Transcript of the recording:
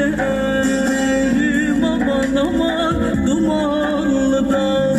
giderim aman aman dumanlı dağ